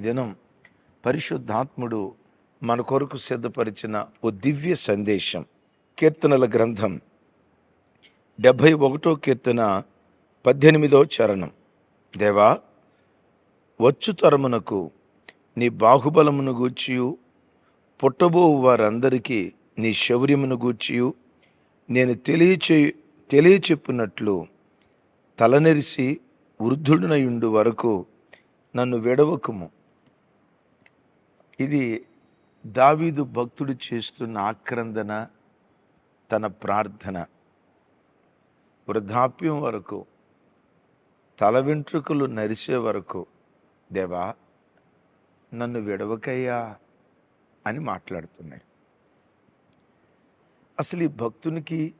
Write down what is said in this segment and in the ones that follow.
దినం పరిశుద్ధాత్ముడు మన కొరకు సిద్ధపరిచిన ఓ దివ్య సందేశం కీర్తనల గ్రంథం. డెబ్భై ఒకటో కీర్తన పద్దెనిమిదో చరణం. దేవా వచ్చు తరమునకు నీ బాహుబలమును గూర్చియు. పుట్టబో వారందరికీ నీ శౌర్యమును గూర్చియు. నేను తెలియచే తెలియచెప్పినట్లు తలనెరిసి వృద్ధుడునయుండు వరకు నన్ను విడవకుము. ఇది దావీదు భక్తుడు చేస్తున్న ఆక్రందన తన ప్రార్థన. వృద్ధాప్యం వరకు తల వెంట్రుకలు నరిసే వరకు దేవా నన్ను విడవకయ్యా అని మాట్లాడుతున్నాడు. అసలు ఈ భక్తునికి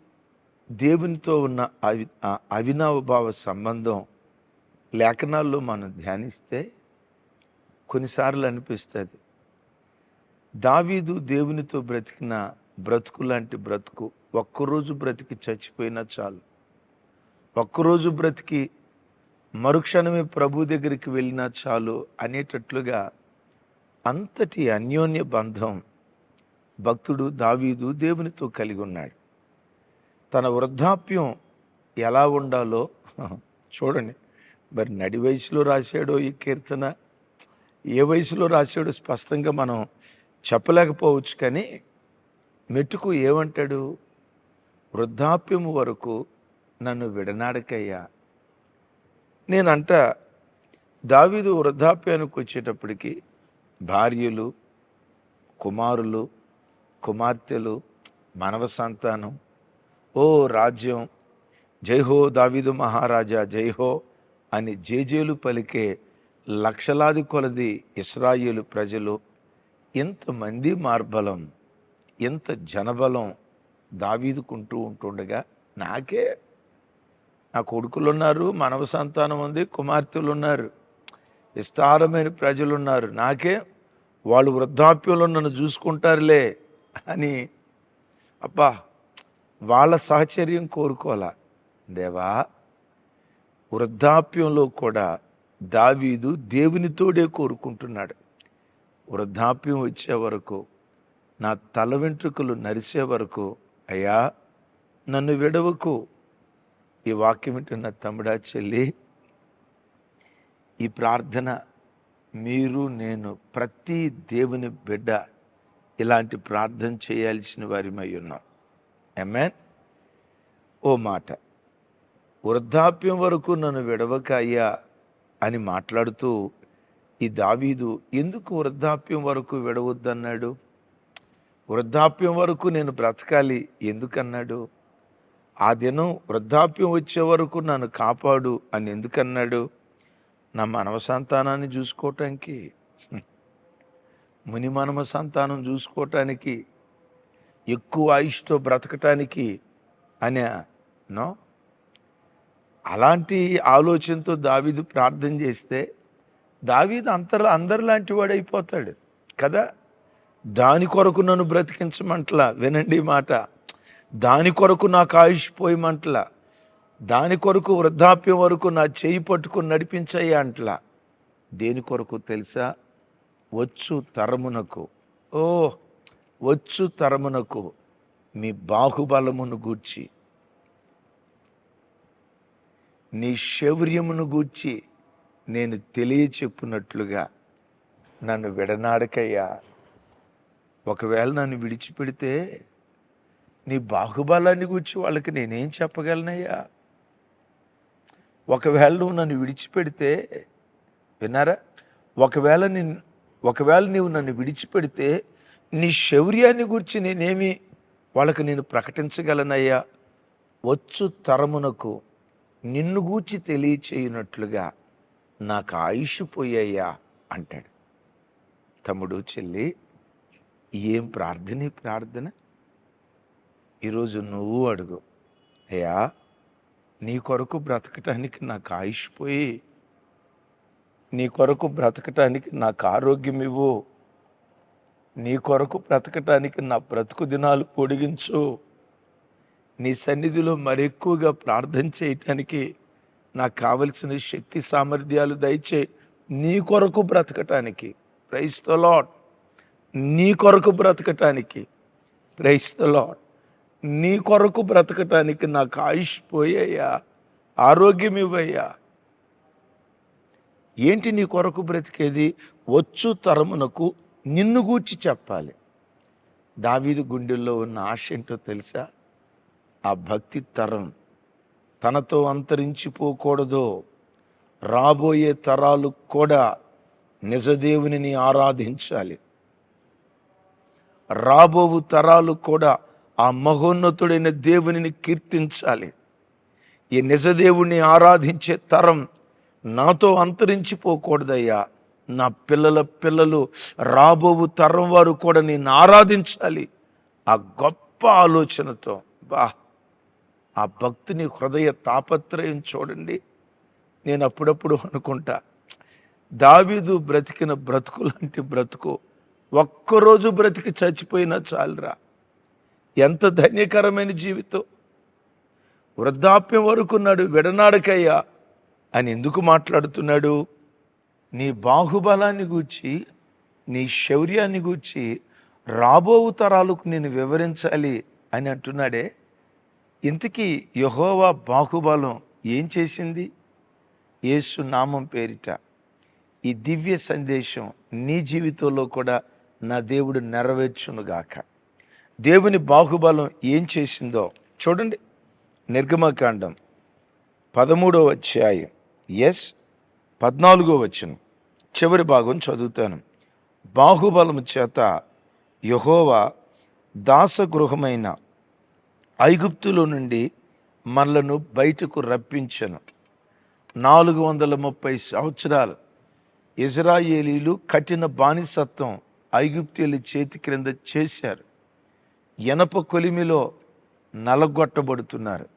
దేవునితో ఉన్న అవి అవినావభావ సంబంధం లేఖనాల్లో మనం ధ్యానిస్తే కొన్నిసార్లు అనిపిస్తుంది. దావీదు దేవునితో బ్రతికిన బ్రతుకు లాంటి బ్రతుకు ఒక్కరోజు బ్రతికి చచ్చిపోయినా చాలు. ఒక్కరోజు బ్రతికి మరుక్షణమే ప్రభు దగ్గరికి వెళ్ళినా చాలు అనేటట్లుగా అంతటి అన్యోన్య బంధం భక్తుడు దావీదు దేవునితో కలిగి ఉన్నాడు. తన వృద్ధాప్యం ఎలా ఉండాలో చూడండి. మరి నడి వయసులో రాశాడో ఈ కీర్తన? ఏ వయసులో రాశాడో స్పష్టంగా మనం చెప్పలేకపోవచ్చు కానీ మెట్టుకు ఏమంటాడు? వృద్ధాప్యము వరకు నన్ను విడనాడకయ్యా. నేనంట దావీదు వృద్ధాప్యానికి వచ్చేటప్పటికి భార్యలు కుమారులు కుమార్తెలు మనవ సంతానం ఓ రాజ్యం జైహో దావీదు మహారాజా జైహో అని జేజేలు పలికే లక్షలాది కొలది ఇస్రాయేలు ప్రజలు ఇంతమంది మార్బలం ఇంత జనబలం దావీదుకుంటూ ఉంటుండగా నాకే. నా కొడుకులు ఉన్నారు మనవ సంతానం ఉంది కుమార్తెలు ఉన్నారు విస్తారమైన ప్రజలు ఉన్నారు నాకే వాళ్ళు వృద్ధాప్యంలో నన్ను చూసుకుంటారులే అని అబ్బా వాళ్ళ సహచర్యం కోరుకోవాలా? దేవా వృద్ధాప్యంలో కూడా దావీదు దేవునితోడే కోరుకుంటున్నాడు. వృద్ధాప్యం వచ్చే వరకు నా తల వెంట్రుకలు నరిసే వరకు అయ్యా నన్ను విడవకు. ఈ వాక్యం వింటున్న తమ్ముడా చెల్లి ఈ ప్రార్థన మీరు నేను ప్రతి దేవుని బిడ్డ ఇలాంటి ప్రార్థన చేయాల్సిన వారిమై ఉన్నాం. ఎమ్మెన్ ఓ మాట వృద్ధాప్యం వరకు నన్ను విడవక అయ్యా అని మాట్లాడుతూ ఈ దావీదు ఎందుకు వృద్ధాప్యం వరకు విడవద్దన్నాడు? వృద్ధాప్యం వరకు నేను బ్రతకాలి ఎందుకన్నాడు? ఆ దినం వృద్ధాప్యం వచ్చే వరకు నన్ను కాపాడు అని ఎందుకన్నాడు? నా మనవ సంతానాన్ని చూసుకోవటానికి ముని మనమ సంతానం చూసుకోవటానికి ఎక్కువ ఆయుష్తో బ్రతకటానికి అనే నో? అలాంటి ఆలోచనతో దావీదు ప్రార్థన చేస్తే దావీదు అంతర్ అందరిలాంటి వాడు అయిపోతాడు కదా? దాని కొరకు నన్ను బ్రతికించమంటలా? వినండి మాట. దాని కొరకు నాకు ఆయుష్ పోయమంటలా? దాని కొరకు వృద్ధాప్యం వరకు నా చేయి పట్టుకుని నడిపించాయి అంటలా? దేని కొరకు తెలుసా? వచ్చు తరమునకు. ఓ వచ్చు తరమునకు మీ బాహుబలమును గూర్చి నీ శౌర్యమును గూర్చి నేను తెలియచెప్పునట్లుగా నన్ను విడనాడకయ్యా. ఒకవేళ నన్ను విడిచిపెడితే నీ బాహుబలాన్ని గురించి వాళ్ళకి నేనేం చెప్పగలనయ్యా? ఒకవేళ నువ్వు నన్ను విడిచిపెడితే విన్నారా? ఒకవేళ నిన్ను ఒకవేళ నీవు నన్ను విడిచిపెడితే నీ శౌర్యాన్ని గురించి నేనేమి వాళ్ళకి నేను ప్రకటించగలనయ్యా? వచ్చు తరమునకు నిన్ను గూర్చి తెలియచేయనట్లుగా నాకు ఆయుష్ పోయాయ్యా అంటాడు. తమ్ముడు చెల్లి ఏం ప్రార్థన ప్రార్థన? ఈరోజు నువ్వు అడుగు. అయ్యా నీ కొరకు బ్రతకటానికి నాకు ఆయుష్ పోయి నీ కొరకు బ్రతకటానికి నాకు ఆరోగ్యం ఇవ్వు నీ కొరకు బ్రతకటానికి నా బ్రతుకు దినాలు పొడిగించు నీ సన్నిధిలో మరెక్కువగా ప్రార్థన చేయటానికి నాకు కావలసిన శక్తి సామర్థ్యాలు దయచే నీ కొరకు బ్రతకటానికి ప్రైస్త లాడ్ నీ కొరకు బ్రతకటానికి ప్రైస్త లాడ్ నీ కొరకు బ్రతకటానికి నాకు ఆయుష్ పోయాయా ఆరోగ్యం ఇవ్వయ్యా. ఏంటి నీ కొరకు బ్రతికేది? వచ్చు తరమునకు నిన్ను గూర్చి చెప్పాలి. దావీదు గుండెల్లో ఉన్న ఆశ ఏంటో తెలుసా? ఆ భక్తి తరం తనతో అంతరించిపోకూడదు. రాబోయే తరాలు కూడా నిజదేవునిని ఆరాధించాలి. రాబోవు తరాలు కూడా ఆ మహోన్నతుడైన దేవునిని కీర్తించాలి. ఈ నిజదేవుణ్ణి ఆరాధించే తరం నాతో అంతరించిపోకూడదయ్యా. నా పిల్లల పిల్లలు రాబోవు తరం వారు కూడా నేను ఆరాధించాలి. ఆ గొప్ప ఆలోచనతో. బా ఆ భక్తుని హృదయ తాపత్రయం చూడండి. నేను అప్పుడప్పుడు అనుకుంటా దావీదు బ్రతికిన బ్రతుకు లాంటి బ్రతుకు. ఒక్కరోజు బ్రతికి చచ్చిపోయినా చాలురా. ఎంత ధన్యకరమైన జీవితం. వృద్ధాప్యం వరకు విడనాడకయ్యా అని ఎందుకు మాట్లాడుతున్నాడు? నీ బాహుబలాన్ని గూర్చి నీ శౌర్యాన్ని గూర్చి రాబోవు తరాలకు నేను వివరించాలి అని అంటున్నాడే ఇంతకీ యహోవా బాహుబలం ఏం చేసింది? యేసు నామం పేరిట ఈ దివ్య సందేశం నీ జీవితంలో కూడా నా దేవుడు నెరవేర్చునుగాక. దేవుని బాహుబలం ఏం చేసిందో చూడండి నిర్గమకాండం పదమూడో అధ్యాయం. ఎస్ పద్నాలుగో వచ్చిన చివరి భాగం చదువుతాను. బాహుబలము చేత యహోవా దాసగృహమైన ఐగుప్తులో నుండి మనలను బయటకు రప్పించను. నాలుగు వందల ముప్పై సంవత్సరాలు ఇజ్రాయేలీలు కఠిన బానిసత్వం ఐగుప్తీయుల చేతి క్రింద చేశారు. ఎనప కొలిమిలో నలగొట్టబడుతున్నారు.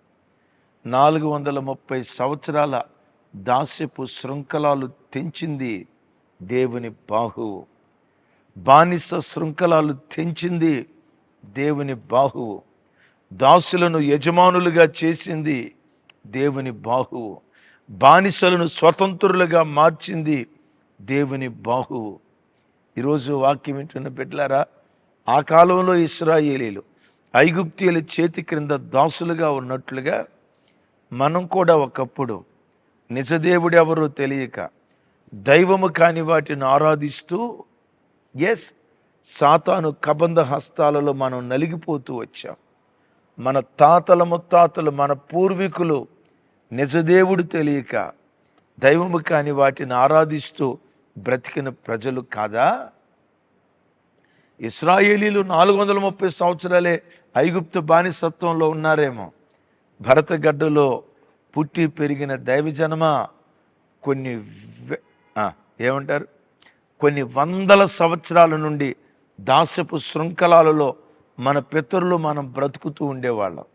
నాలుగు వందల ముప్పై సంవత్సరాల దాస్యపు శృంఖలాలు తెంచింది దేవుని బాహువు. బానిస శృంఖలాలు తెంచింది దేవుని బాహువు. దాసులను యజమానులుగా చేసింది దేవుని బాహువు. బానిసలను స్వతంత్రులుగా మార్చింది దేవుని బాహువు. ఈరోజు వాక్యం ఏంటన్న పెట్టారా ఆ కాలంలో ఇస్రాయేలీలు ఐగుప్తీయుల చేతి క్రింద దాసులుగా ఉన్నట్లుగా మనం కూడా ఒకప్పుడు నిజదేవుడు ఎవరో తెలియక దైవము కాని వాటిని ఆరాధిస్తూ ఎస్ సాతాను కబంధ హస్తాలలో మనం నలిగిపోతూ వచ్చాం. మన తాతల ముత్తాతలు మన పూర్వీకులు నిజదేవుడు తెలియక దైవము కాని వాటిని ఆరాధిస్తూ బ్రతికిన ప్రజలు కాదా? ఇస్రాయేలీలు నాలుగు వందల ముప్పై సంవత్సరాలే ఐగుప్తు బానిసత్వంలో ఉన్నారేమో. భరతగడ్డలో పుట్టి పెరిగిన దైవజనమ కొన్ని ఏమంటారు? కొన్ని వందల సంవత్సరాల నుండి దాస్యపు శృంఖలాలలో మన పితరులు మనం బ్రతుకుతూ ఉండేవాళ్ళం.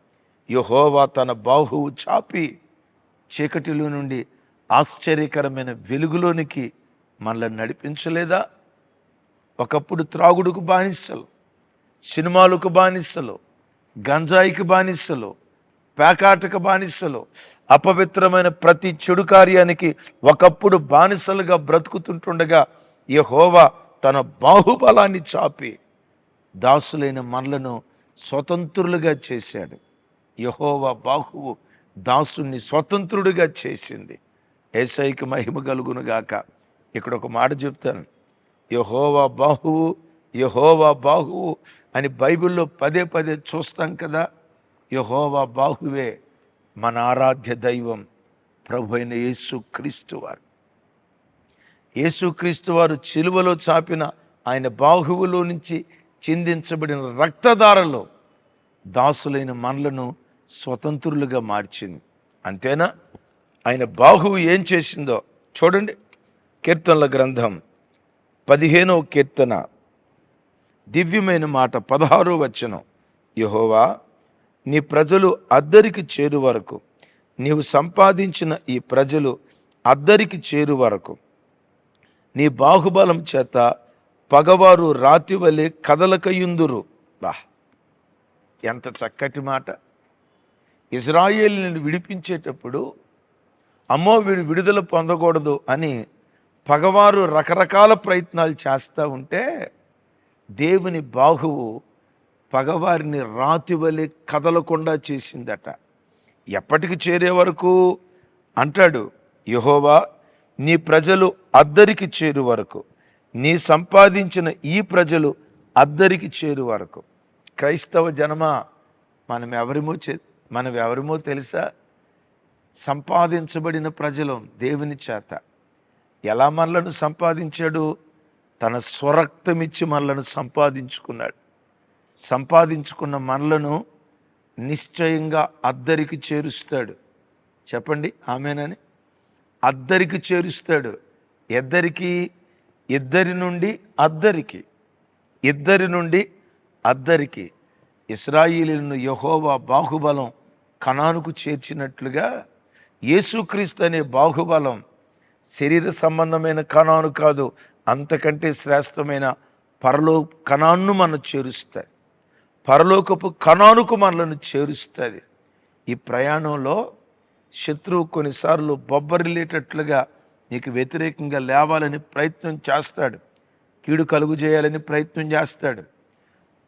యహోవా తన బాహువు చాపి చీకటిలో నుండి ఆశ్చర్యకరమైన వెలుగులోనికి మనల్ని నడిపించలేదా? ఒకప్పుడు త్రాగుడుకు బానిసలు సినిమాలకు బానిసలు గంజాయికి బానిసలు పేకాటకు బానిసలు అపవిత్రమైన ప్రతి చెడు కార్యానికి ఒకప్పుడు బానిసలుగా బ్రతుకుతుంటుండగా యహోవా తన బాహుబలాన్ని చాపి దాసులైన మనలను స్వతంత్రులుగా చేశాడు. యహోవా బాహువు దాసుని స్వతంత్రుడిగా చేసింది. ఏసైకి మహిమ కలుగునుగాక ఇక్కడ ఒక మాట చెప్తాను. యహోవా బాహువు యహోవా బాహువు అని బైబిల్లో పదే పదే చూస్తాం కదా. యహోవా బాహువే మన ఆరాధ్య దైవం ప్రభు అయిన యేసుక్రీస్తు వారు. యేసుక్రీస్తు వారు చిలువలో చాపిన ఆయన బాహువులో నుంచి చిందించబడిన రక్తధారలో దాసులైన మనలను స్వతంత్రులుగా మార్చింది. అంతేనా? ఆయన బాహువు ఏం చేసిందో చూడండి. కీర్తనల గ్రంథం పదిహేనవ కీర్తన. దివ్యమైన మాట పదహారో వచనం. యహోవా నీ ప్రజలు అద్దరికి చేరు వరకు నీవు సంపాదించిన ఈ ప్రజలు అద్దరికి చేరు వరకు నీ బాహుబలం చేత పగవారు రాతి వలె కదలకయుందురు. బా ఎంత చక్కటి మాట. ఇజ్రాయేల్ని విడిపించేటప్పుడు అమ్మో వీడు విడుదల పొందకూడదు అని పగవారు రకరకాల ప్రయత్నాలు చేస్తూ ఉంటే దేవుని బాహువు పగవారిని రాతి వలె కదలకుండా చేసిందట. ఎప్పటికి చేరే వరకు? అంటాడు యహోవా నీ ప్రజలు అద్దరికి చేరు వరకు. నీ సంపాదించిన ఈ ప్రజలు అద్దరికి చేరు వరకు. క్రైస్తవ జనమ మనం ఎవరిమో చే మనం ఎవరిమో తెలుసా? సంపాదించబడిన ప్రజలు దేవుని చేత. ఎలా మనలను సంపాదించాడు? తన స్వరక్తమిచ్చి మనలను సంపాదించుకున్నాడు. సంపాదించుకున్న మనలను నిశ్చయంగా అద్దరికి చేరుస్తాడు. చెప్పండి ఆమెనని? అద్దరికి చేరుస్తాడు. ఇద్దరికి ఇద్దరి నుండి అద్దరికి ఇద్దరి నుండి అద్దరికి ఇస్రాయిలీలను యహోవా బాహుబలం కణానుకు చేర్చినట్లుగా యేసుక్రీస్తు అనే బాహుబలం శరీర సంబంధమైన కణాను కాదు అంతకంటే శ్రేష్టమైన పరలో కణాన్ని మనం చేరుస్తుంది పరలోకపు కణానుకు మనలను చేరుస్తుంది ఈ ప్రయాణంలో శత్రువు కొన్నిసార్లు బొబ్బరిల్లేటట్లుగా నీకు వ్యతిరేకంగా లేవాలని ప్రయత్నం చేస్తాడు. కీడు కలుగు చేయాలని ప్రయత్నం చేస్తాడు.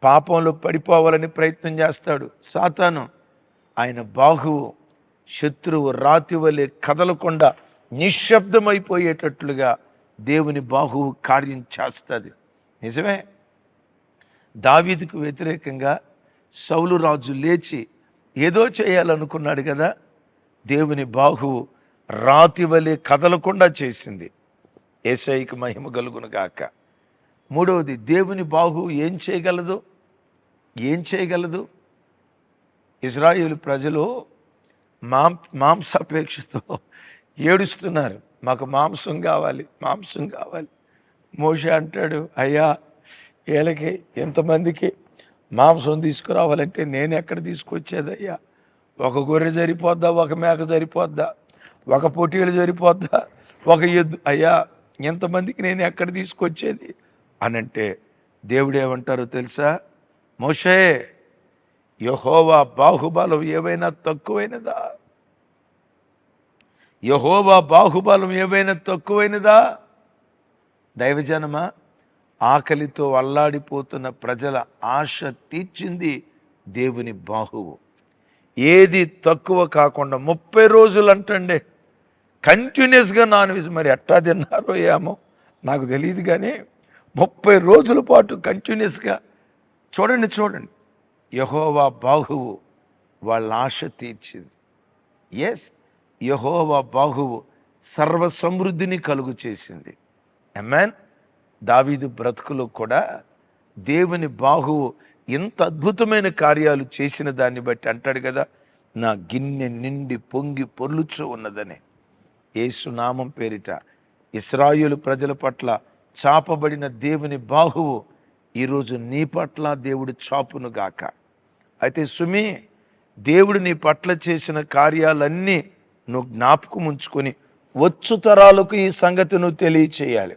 పాపంలో పడిపోవాలని ప్రయత్నం చేస్తాడు. సాతాను ఆయన బాహువు శత్రువు రాతి వలె కదలకుండా నిశ్శబ్దమైపోయేటట్లుగా దేవుని బాహువు కార్యం చేస్తుంది. నిజమే? దావీదుకు వ్యతిరేకంగా సౌలు రాజు లేచి ఏదో చేయాలనుకున్నాడు కదా? దేవుని బాహువు రాతి వలె కదలకుండా చేసింది. ఏసైకి మహిమ కలుగును గాక. మూడవది దేవుని బాహు ఏం చేయగలదు? ఏం చేయగలదు? ఇజ్రాయేల్ ప్రజలు మాం మాంసాపేక్షతో ఏడుస్తున్నారు. మాకు మాంసం కావాలి మాంసం కావాలి. మోష అంటాడు అయ్యా వీళ్ళకి ఎంతమందికి మాంసం తీసుకురావాలంటే నేను ఎక్కడ తీసుకొచ్చేదయ్యా? ఒక గొర్రె సరిపోద్దా? ఒక మేక సరిపోద్దా? ఒక పోటీలు జరిపోద్దా ఒక ఎద్దు అయ్యా ఎంతమందికి నేను ఎక్కడ తీసుకొచ్చేది? అని అంటే దేవుడు ఏమంటారో తెలుసా? మోషే యహోవా బాహుబలం ఏవైనా తక్కువైనదా? యహోవా బాహుబలం ఏవైనా తక్కువైనదా? దైవజనమా ఆకలితో అల్లాడిపోతున్న ప్రజల ఆశ తీర్చింది దేవుని బాహువు. ఏది తక్కువ కాకుండా ముప్పై రోజులు అంటండే కంటిన్యూస్గా నాన్ వెజ్ మరి ఎట్టా తిన్నారో ఏమో నాకు తెలియదు కానీ ముప్పై రోజుల పాటు కంటిన్యూస్గా చూడండి చూడండి. యహోవా బాహువు వాళ్ళ ఆశ తీర్చింది. ఎస్ యహోవా బాహువు సర్వ సమృద్ధిని కలుగు చేసింది. ఎమ్మాన్ దావీదు బ్రతుకులో కూడా దేవుని బాహువు ఇంత అద్భుతమైన కార్యాలు చేసిన దాన్ని బట్టి అంటాడు కదా నా గిన్నె నిండి పొంగి పొర్లుచూ ఉన్నదని. ఏసునామం పేరిట ఇస్రాయులు ప్రజల పట్ల చాపబడిన దేవుని బాహువు ఈరోజు నీ పట్ల దేవుడు చాపును గాక. అయితే సుమి దేవుడు నీ పట్ల చేసిన కార్యాలన్నీ నువ్వు జ్ఞాపకం ఉంచుకొని వచ్చు తరాలకు ఈ సంగతి నువ్వు తెలియచేయాలి.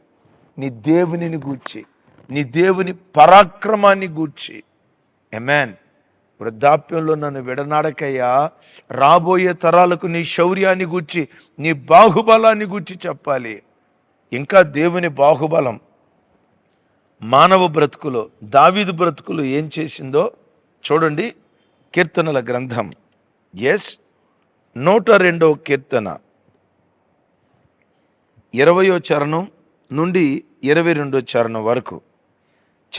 నీ దేవునిని గూర్చి నీ దేవుని పరాక్రమాన్ని గూర్చి. ఎమాన్ వృద్ధాప్యంలో నన్ను విడనాడకయ్యా. రాబోయే తరాలకు నీ శౌర్యాన్ని గూర్చి నీ బాహుబలాన్ని గూర్చి చెప్పాలి. ఇంకా దేవుని బాహుబలం. మానవ బ్రతుకులో దావీదు బ్రతుకులు ఏం చేసిందో చూడండి. కీర్తనల గ్రంథం. ఎస్ నూట రెండవ కీర్తన. ఇరవయో చరణం నుండి ఇరవై రెండో చరణం వరకు.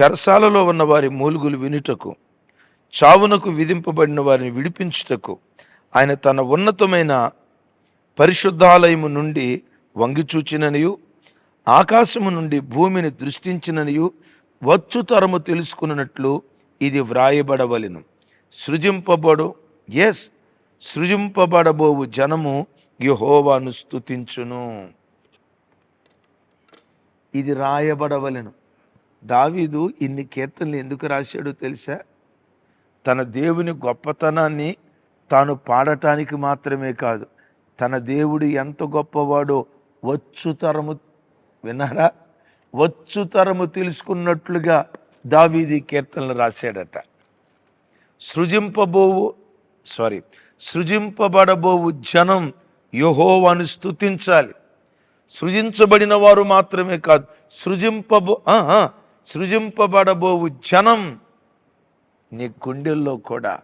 చెరసాలలో ఉన్న వారి మూలుగులు వినుటకు. చావునకు విధింపబడిన వారిని విడిపించుటకు ఆయన తన ఉన్నతమైన పరిశుద్ధాలయము నుండి వంగిచూచిననియు ఆకాశము నుండి భూమిని దృష్టించిననియు వచ్చు తరము తెలుసుకున్నట్లు ఇది వ్రాయబడవలెను. సృజింపబడు ఎస్ సృజింపబడబోవు జనము యహోవాను స్తుతించును. ఇది రాయబడవలను. దావీదు ఇన్ని కీర్తనలు ఎందుకు రాశాడో తెలుసా? తన దేవుని గొప్పతనాన్ని తాను పాడటానికి మాత్రమే కాదు తన దేవుడు ఎంత గొప్పవాడో వచ్చు తరము విన్నారా? వచ్చు తరము తెలుసుకున్నట్లుగా దావీది కీర్తనలు రాశాడట. సృజింపబోవు సారీ సృజింపబడబోవు జనం యహోవాను స్తుతించాలి. సృజించబడిన వారు మాత్రమే కాదు సృజింపబో సృజింపబడబోవు జనం నీ గుండెల్లో కూడా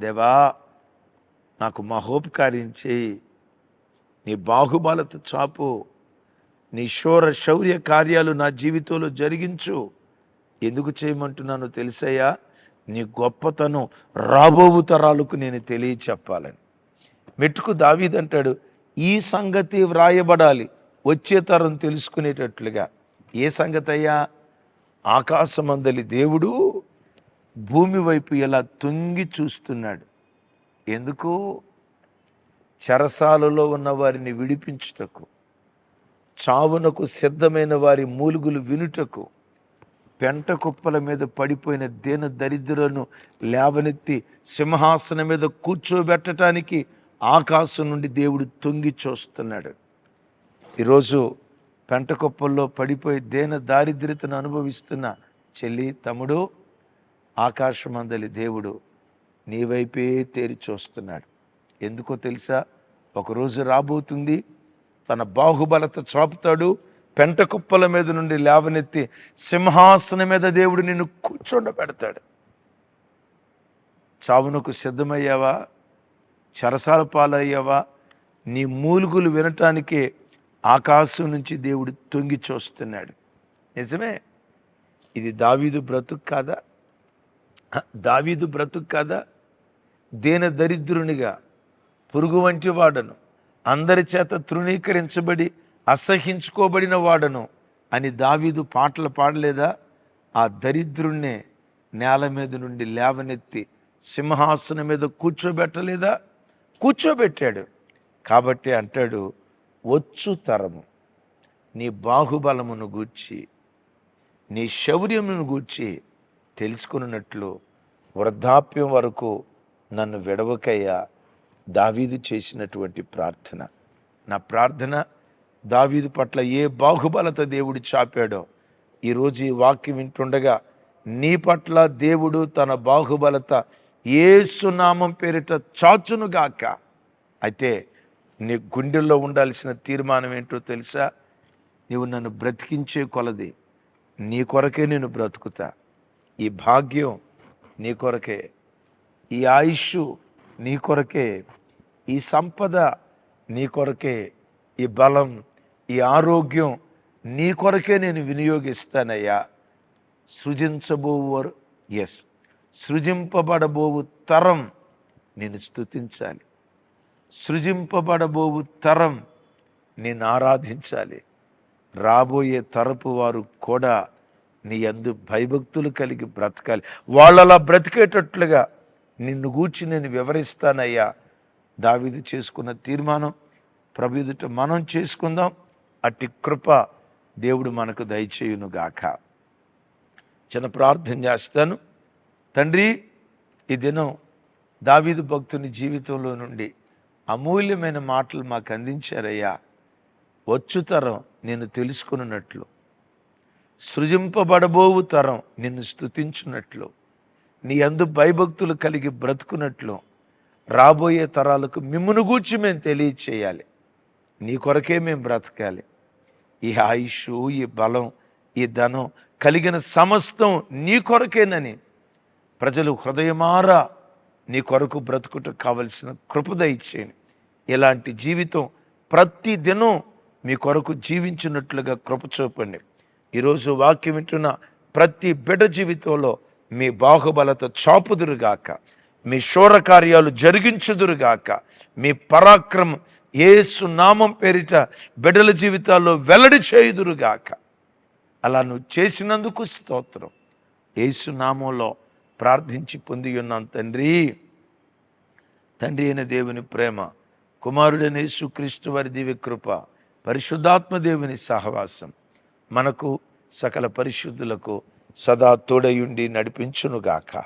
దేవా నాకు మహోపకార్యం చేయి. నీ బాహుబలత చాపు. నీ శోర శౌర్య కార్యాలు నా జీవితంలో జరిగించు. ఎందుకు చేయమంటున్నానో తెలిసాయా నీ గొప్పతనం రాబోవు తరాలకు నేను తెలియచెప్పాలని. మెట్టుకు దావీదంటాడు ఈ సంగతి వ్రాయబడాలి. వచ్చే తరం తెలుసుకునేటట్లుగా. ఏ సంగతి అయ్యా ఆకాశమందలి దేవుడు భూమి వైపు ఎలా తొంగి చూస్తున్నాడు. ఎందుకు? చెరసాలలో ఉన్న వారిని విడిపించుటకు చావునకు సిద్ధమైన వారి మూలుగులు వినుటకు పెంట కుప్పల మీద పడిపోయిన దేన దరిద్రులను లేవనెత్తి సింహాసనం మీద కూర్చోబెట్టడానికి ఆకాశం నుండి దేవుడు తొంగి చూస్తున్నాడు. ఈరోజు పెంట కుప్పల్లో పడిపోయి దేన దారిద్రతను అనుభవిస్తున్న చెల్లి తమ్ముడు ఆకాశమందలి దేవుడు నీ వైపే తేరి చూస్తున్నాడు. ఎందుకో తెలుసా? ఒకరోజు రాబోతుంది తన బాహుబలత చాపుతాడు పెంట కుప్పల మీద నుండి లేవనెత్తి సింహాసనం మీద దేవుడు నిన్ను కూర్చోండబెడతాడు. చావునకు సిద్ధమయ్యావా? చెరసాల పాలయ్యావా? నీ మూలుగులు వినటానికే ఆకాశం నుంచి దేవుడు తొంగి చూస్తున్నాడు. నిజమే ఇది దావీదు బ్రతుకు కాదా? దావీదు బ్రతుకు కదా దీన దరిద్రునిగా పురుగు వంటి వాడను అందరి చేత తృణీకరించబడి అసహించుకోబడిన వాడను అని దావీదు పాటలు పాడలేదా? ఆ దరిద్రుణ్ణే నేల మీద నుండి లేవనెత్తి సింహాసనం మీద కూర్చోబెట్టలేదా? కూర్చోబెట్టాడు. కాబట్టి అంటాడు వచ్చు తరము. నీ బాహుబలమును గూర్చి నీ శౌర్యమును గూర్చి తెలుసుకున్నట్లు వృద్ధాప్యం వరకు నన్ను విడవకయ్యా. దావీదు చేసినటువంటి ప్రార్థన. నా ప్రార్థన దావీదు పట్ల ఏ బాహుబలత దేవుడు చాపాడో ఈరోజు ఈ వాక్యం వింటుండగా నీ పట్ల దేవుడు తన బాహుబలత ఏసునామం పేరిట చాచునుగాక అయితే నీ గుండెల్లో ఉండాల్సిన తీర్మానం ఏంటో తెలుసా? నీవు నన్ను బ్రతికించే కొలది. నీ కొరకే నేను బ్రతుకుతా. ఈ భాగ్యం నీ కొరకే ఈ ఆయుష్ నీ కొరకే ఈ సంపద నీ కొరకే ఈ బలం ఈ ఆరోగ్యం నీ కొరకే నేను వినియోగిస్తానయ్యా. సృజించబోవరు ఎస్ సృజింపబడబోవు తరం నేను స్తుతించాలి. సృజింపబడబోవు తరం నేను ఆరాధించాలి. రాబోయే తరపు వారు కూడా నీ యందు భయభక్తులు కలిగి బ్రతకాలి. వాళ్ళలా బ్రతికేటట్లుగా నిన్ను గూర్చి నేను వివరిస్తానయ్యా. దావీదు చేసుకున్న తీర్మానం ప్రభుదుట మనం చేసుకుందాం. అట్టి కృప దేవుడు మనకు దయచేయునుగాక. చిన్న ప్రార్థన చేస్తాను. తండ్రి ఈ దినం దావీదు భక్తుని జీవితంలో నుండి అమూల్యమైన మాటలు మాకు అందించారయ్యా. వచ్చు తరం నేను తెలుసుకున్నట్లు సృజింపబడబోవు తరం నిన్ను స్థుతించున్నట్లు నీ అందు భయభక్తులు కలిగి బ్రతుకున్నట్లు రాబోయే తరాలకు మిమ్మును గూర్చి మేము తెలియచేయాలి. నీ కొరకే మేము బ్రతకాలి. ఈ ఆయుష్ ఈ బలం ఈ ధనం కలిగిన సమస్తం నీ కొరకేనని ప్రజలు హృదయమారా నీ కొరకు బ్రతుకుట కావలసిన కృపద ఇచ్చేయండి ఇలాంటి జీవితం ప్రతి దినం మీ కొరకు జీవించినట్లుగా కృప చూపండి. ఈరోజు వాక్యం వింటున్న ప్రతి బిడ్డ జీవితంలో మీ బాహుబలత చాపుదురుగాక. మీ శోర కార్యాలు జరిగించుదురుగాక. మీ పరాక్రమం ఏసు నామం పేరిట బిడ్డల జీవితాల్లో వెల్లడి చేయుదురుగాక. అలా నువ్వు చేసినందుకు స్తోత్రం. ఏసు నామంలో ప్రార్థించి పొంది ఉన్నాం తండ్రి. తండ్రి అయిన దేవుని ప్రేమ కుమారుడైన యేసుక్రీస్తు వారి దివ్య కృప పరిశుద్ధాత్మ దేవుని సహవాసం మనకు సకల పరిశుద్ధులకు సదా తోడయుండి నడిపించునుగాక.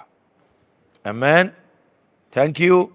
Amman thank you